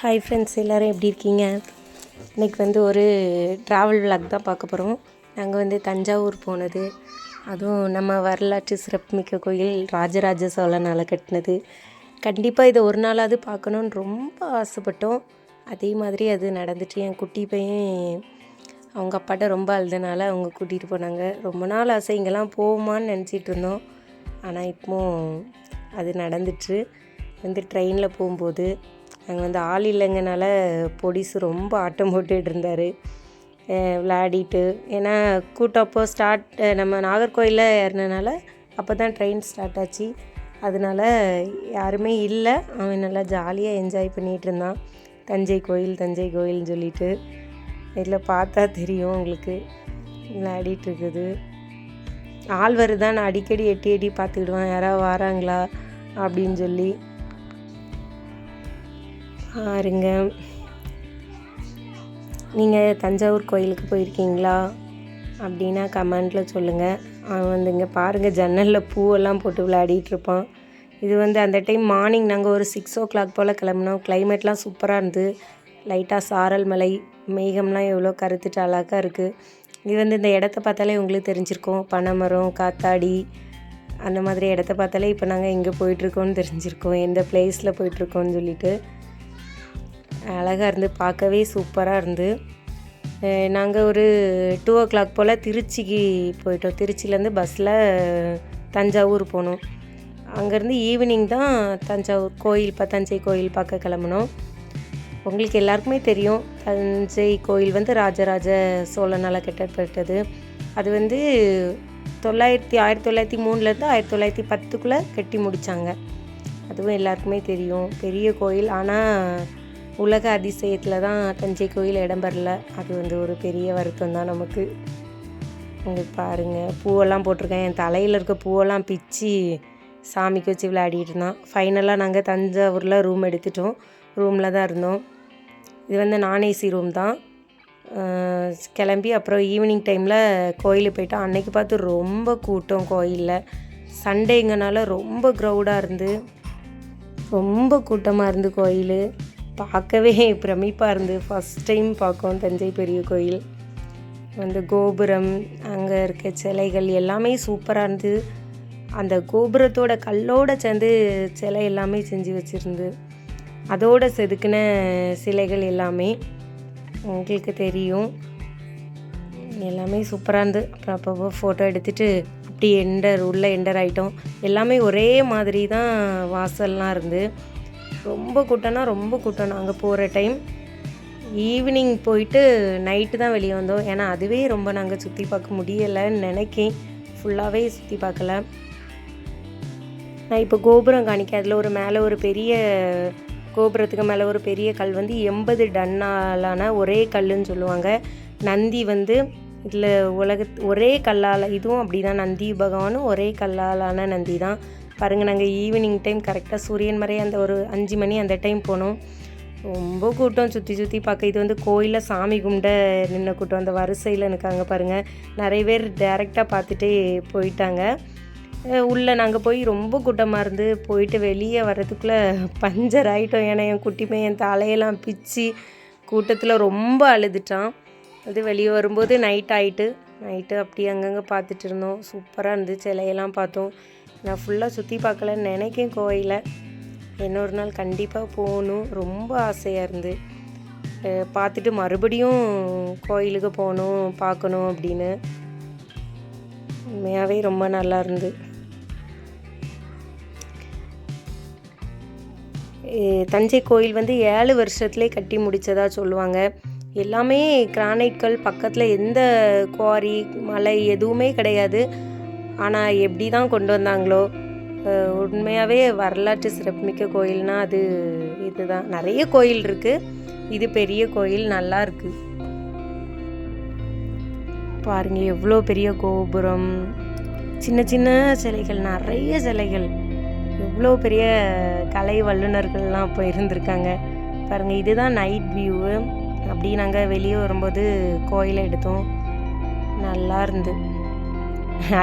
Hi friends எல்லோரும் எப்படி இருக்கீங்க? இன்றைக்கி வந்து ஒரு ட்ராவல் விளாக் தான் பார்க்க போகிறோம் நாங்கள் வந்து தஞ்சாவூர் போனது. அதுவும் நம்ம வரலாற்று சிறப்புமிக்க கோயில் ராஜராஜ சோழனால் கட்டினது. கண்டிப்பாக இதை ஒரு நாளாவது பார்க்கணுன்னு ரொம்ப ஆசைப்பட்டோம். அதே மாதிரி அது நடந்துட்டு என் குட்டி பையன் அவங்க அப்பாட்ட ரொம்ப அழுதனால அவங்க கூட்டிகிட்டு போனாங்க. ரொம்ப நாள் ஆசை இங்கெல்லாம் போவோமான்னு நினச்சிட்டு இருந்தோம். ஆனால் இப்போ அது நடந்துட்டு வந்து ட்ரெயினில் போகும்போது நாங்கள் வந்து ஆள் இல்லைங்கனால பொடிசு ரொம்ப ஆட்டம் போட்டுட்டு இருந்தார். விளையாடிட்டு. ஏன்னா கூட்டப்போ ஸ்டார்ட் நம்ம நாகர்கோயிலில் ஏறினனால அப்போ தான் ட்ரெயின் ஸ்டார்ட் ஆச்சு. அதனால யாருமே இல்லை. அவன் நல்லா ஜாலியாக என்ஜாய் பண்ணிகிட்டு இருந்தான். தஞ்சை கோயில் தஞ்சை கோயில்னு சொல்லிட்டு. இதில் பார்த்தா தெரியும் உங்களுக்கு. விளையாடிட்டு இருக்குது. ஆள் வருதான் நான் அடிக்கடி எட்டி எட்டி பார்த்துக்கிடுவேன். யாராவது வராங்களா? அப்படின்னு சொல்லி. பாருங்க நீங்கள் தஞ்சாவூர் கோயிலுக்கு போயிருக்கீங்களா? அப்படின்னா கமெண்டில் சொல்லுங்கள் அவன் வந்து இங்கே பாருங்கள் ஜன்னலில் பூவெல்லாம் போட்டு விளையாடிட்டு இருப்பான். இது வந்து அந்த டைம் மார்னிங் நாங்கள் ஒரு சிக்ஸ் ஓ கிளாக் போல் கிளம்புனோம். கிளைமேட்லாம் சூப்பராக இருந்து லைட்டாக சாரல் மலை மேகம்லாம் எவ்வளோ கருத்துட்டு அழகாக இருக்குது இது வந்து இந்த இடத்த பார்த்தாலே உங்களுக்கு தெரிஞ்சிருக்கோம். பனைமரம் காத்தாடி அந்த மாதிரி இடத்த பார்த்தாலே இப்போ நாங்கள் எங்கே போயிட்டுருக்கோம்னு தெரிஞ்சிருக்கோம். எந்த பிளேஸில் போயிட்டுருக்கோம்னு சொல்லிட்டு. அழகாக இருந்து பார்க்கவே சூப்பராக இருந்து. நாங்கள் ஒரு டூ ஓ கிளாக் போல் திருச்சிக்கு போயிட்டோம். திருச்சியிலேருந்து பஸ்ஸில் தஞ்சாவூர் போனோம். அங்கேருந்து ஈவினிங் தான் தஞ்சாவூர் கோயில் இப்போ தஞ்சை கோயில் பார்க்க கிளம்புனோம். உங்களுக்கு எல்லாருக்குமே தெரியும் தஞ்சை கோயில் வந்து ராஜராஜ சோழனால் கட்டப்பட்டது. அது வந்து தொள்ளாயிரத்தி ஆயிரத்தி தொள்ளாயிரத்தி மூணுலேருந்து ஆயிரத்தி தொள்ளாயிரத்தி பத்துக்குள்ளே கட்டி முடித்தாங்க அதுவும் எல்லாருக்குமே தெரியும். பெரிய கோயில். ஆனால் உலக அதிசயத்தில் தான் தஞ்சை கோயில் இடம்பெறல. அது வந்து ஒரு பெரிய வருத்தம் தான் நமக்கு. இங்கே பாருங்கள் பூவெல்லாம் போட்டிருக்கேன். என் தலையில் இருக்க பூவெல்லாம் பிச்சு சாமிக்கு வச்சு விளையாடிட்டு இருந்தான். ஃபைனலாக நாங்கள் தஞ்சாவூரில் ரூம் எடுத்துட்டோம். ரூமில் தான் இருந்தோம். இது வந்து நான் ஏசி ரூம் தான் கிளம்பி அப்புறம் ஈவினிங் டைமில் கோயிலுக்கு போயிட்டோம். அன்னைக்கு பார்த்து ரொம்ப கூட்டம் கோயிலில். சண்டேங்கனால ரொம்ப க்ரௌடாக இருந்து ரொம்ப கூட்டமாக இருந்து கோயில். பார்க்கவே பிரமிப்பாக இருந்து. ஃபஸ்ட் டைம் பார்க்கோம் தஞ்சை பெரிய கோயில். அந்த கோபுரம் அங்கே இருக்க சிலைகள் எல்லாமே சூப்பராக இருந்து அந்த கோபுரத்தோட கல்லோட சேர்ந்து சிலை எல்லாமே செஞ்சு வச்சுருந்து அதோட செதுக்கின சிலைகள் எல்லாமே உங்களுக்கு தெரியும். எல்லாமே சூப்பராக இருந்து. அப்புறம் அப்பப்போ ஃபோட்டோ எடுத்துகிட்டு அப்படி எண்டர் உள்ளே எண்டர் ஆகிட்டோம் எல்லாமே ஒரே மாதிரி தான் வாசல்லாம் இருந்து. ரொம்ப கூட்டம்னா ரொம்ப கூட்டம் நாங்கள் போகிற டைம் ஈவினிங் போயிட்டு நைட்டு தான் வெளியே வந்தோம். ஏன்னா அதுவே ரொம்ப நாங்கள் சுற்றி பார்க்க முடியலைன்னு நினைக்கேன். ஃபுல்லாகவே சுற்றி பார்க்கல. நான் இப்போ கோபுரம் காணிக்க அதில் ஒரு மேலே ஒரு பெரிய கோபுரத்துக்கு மேலே ஒரு பெரிய கல் வந்து எண்பது டன்னாலான ஒரே கல்லுன்னு சொல்லுவாங்க. நந்தி வந்து இதில் உலக ஒரே கல்லால் இதுவும் அப்படி தான் நந்தி பகவானும் ஒரே கல்லாலான நந்தி தான். பாருங்கள் நாங்கள் ஈவினிங் டைம் கரெக்டாக சூரியன் மறை அந்த ஒரு அஞ்சு மணி அந்த டைம் போனோம். ரொம்ப கூட்டம் சுற்றி சுற்றி பார்க்க. இது வந்து கோயிலில் சாமி கும்பிட நின்ன கூட்டம். அந்த வரிசையில் இருக்காங்க பாருங்கள் நிறைய பேர் டேரெக்டாக பார்த்துட்டே போயிட்டாங்க. உள்ளே நாங்கள் போய் ரொம்ப கூட்டமாக இருந்து போயிட்டு வெளியே வர்றதுக்குள்ளே பஞ்சர் ஆகிட்டோம் ஏன்னா என் குட்டி பையன் தலையெல்லாம் பிச்சு கூட்டத்தில் ரொம்ப அழுதுட்டான். அது வெளியே வரும்போது நைட் ஆகிட்டு நைட்டு அப்படி அங்கங்கே பார்த்துட்டு இருந்தோம். சூப்பராக இருந்து சிலையெல்லாம் பார்த்தோம். நான் ஃபுல்லாக சுற்றி பார்க்கலன்னு நினைக்கேன் கோயிலை. இன்னொரு நாள் கண்டிப்பாக போகணும். ரொம்ப ஆசையாக இருந்து. பார்த்துட்டு மறுபடியும் கோயிலுக்கு போகணும் பார்க்கணும் அப்படின்னு. உண்மையாகவே ரொம்ப நல்லா இருந்து. தஞ்சை கோயில் வந்து ஏழு வருஷத்துலேயே கட்டி முடித்ததாக சொல்லுவாங்க. எல்லாமே கிரானைட்கள் பக்கத்தில் எந்த குவாரி மலை எதுவுமே கிடையாது. ஆனால் எப்படி தான் கொண்டு வந்தாங்களோ உண்மையாகவே வரலாற்று சிறப்புமிக்க கோயில்னால் அது இதுதான். நிறைய கோயில் இருக்குது இது பெரிய கோயில் நல்லா இருக்குது பாருங்கள் எவ்வளோ பெரிய கோபுரம். சின்ன சின்ன சிலைகள் நிறைய சிலைகள். எவ்வளோ பெரிய கலை வல்லுநர்கள்லாம் இப்போ இருந்திருக்காங்க. பாருங்கள் இதுதான் நைட் வியூவு அப்படி நாங்கள் வெளியே வரும்போது கோயிலை எடுத்தோம். நல்லா இருந்து.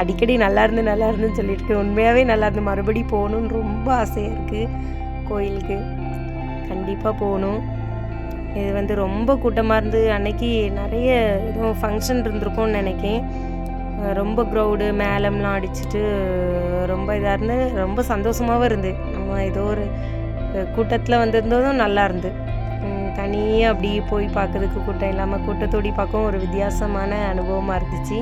அடிக்கடி நல்லா இருந்து நல்லா இருந்துன்னு சொல்லிட்டு உண்மையாகவே நல்லா இருந்து. மறுபடி போகணுன்னு ரொம்ப ஆசையாக இருக்குது கோயிலுக்கு. கண்டிப்பாக போகணும். இது வந்து ரொம்ப கூட்டமாக இருந்து அன்னைக்கு நிறைய எதுவும் ஃபங்க்ஷன் இருந்திருக்கும்னு நினைக்கேன் ரொம்ப க்ரௌடு மேலம்லாம் அடிச்சுட்டு ரொம்ப இதாக இருந்து ரொம்ப சந்தோஷமாகவும் இருந்து. நம்ம ஏதோ ஒரு கூட்டத்தில் வந்திருந்ததும் நல்லா இருந்து. தனியாக அப்படி போய் பார்க்கறதுக்கு கூட்டம் இல்லாமல் கூட்டத்தோடி பார்க்கவும் ஒரு வித்தியாசமான அனுபவமாக இருந்துச்சு.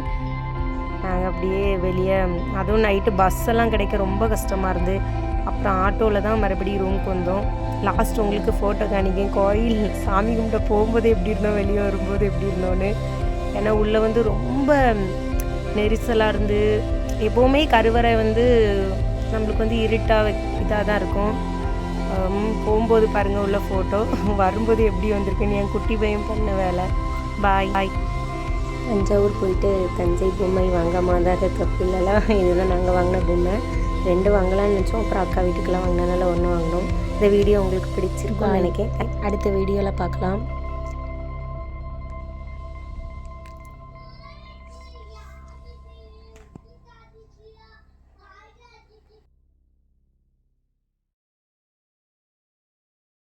நாங்கள் அப்படியே வெளியே அதுவும் நைட்டு பஸ் எல்லாம் கிடைக்க ரொம்ப கஷ்டமாக இருந்து அப்புறம் ஆட்டோவில் தான் மறுபடியும் ரூமுக்கு வந்தோம். லாஸ்ட் உங்களுக்கு ஃபோட்டோ காணிக்கேன். கோயில் சாமி கும்பிட்ட போகும்போது எப்படி இருந்தோம்? வெளியே வரும்போது எப்படி இருந்தோன்னு ஏன்னா உள்ளே வந்து ரொம்ப நெரிசலாக இருந்து எப்போவுமே கருவறை வந்து நம்மளுக்கு வந்து இருட்டாக இதாக தான் இருக்கும். போகும்போது பாருங்கள் உள்ள ஃபோட்டோ வரும்போது எப்படி வந்திருக்குன்னு என் குட்டி பையன் பண்ண வேலை. பாய் பாய் தஞ்சாவூர் போயிட்டு தஞ்சை பொம்மை வாங்காம தான் இருக்க பிள்ளைலாம் இதுதான் நாங்கள் வாங்கின பொம்மை. ரெண்டு வாங்கலாம்னு நினச்சோம். அப்புறம் அக்கா வீட்டுக்கெல்லாம் வாங்கினதுனால ஒன்று வாங்கினோம். இந்த வீடியோ உங்களுக்கு பிடிச்சிருக்கும்னு நினைக்கிறேன். அடுத்த வீடியோவில் பார்க்கலாம்.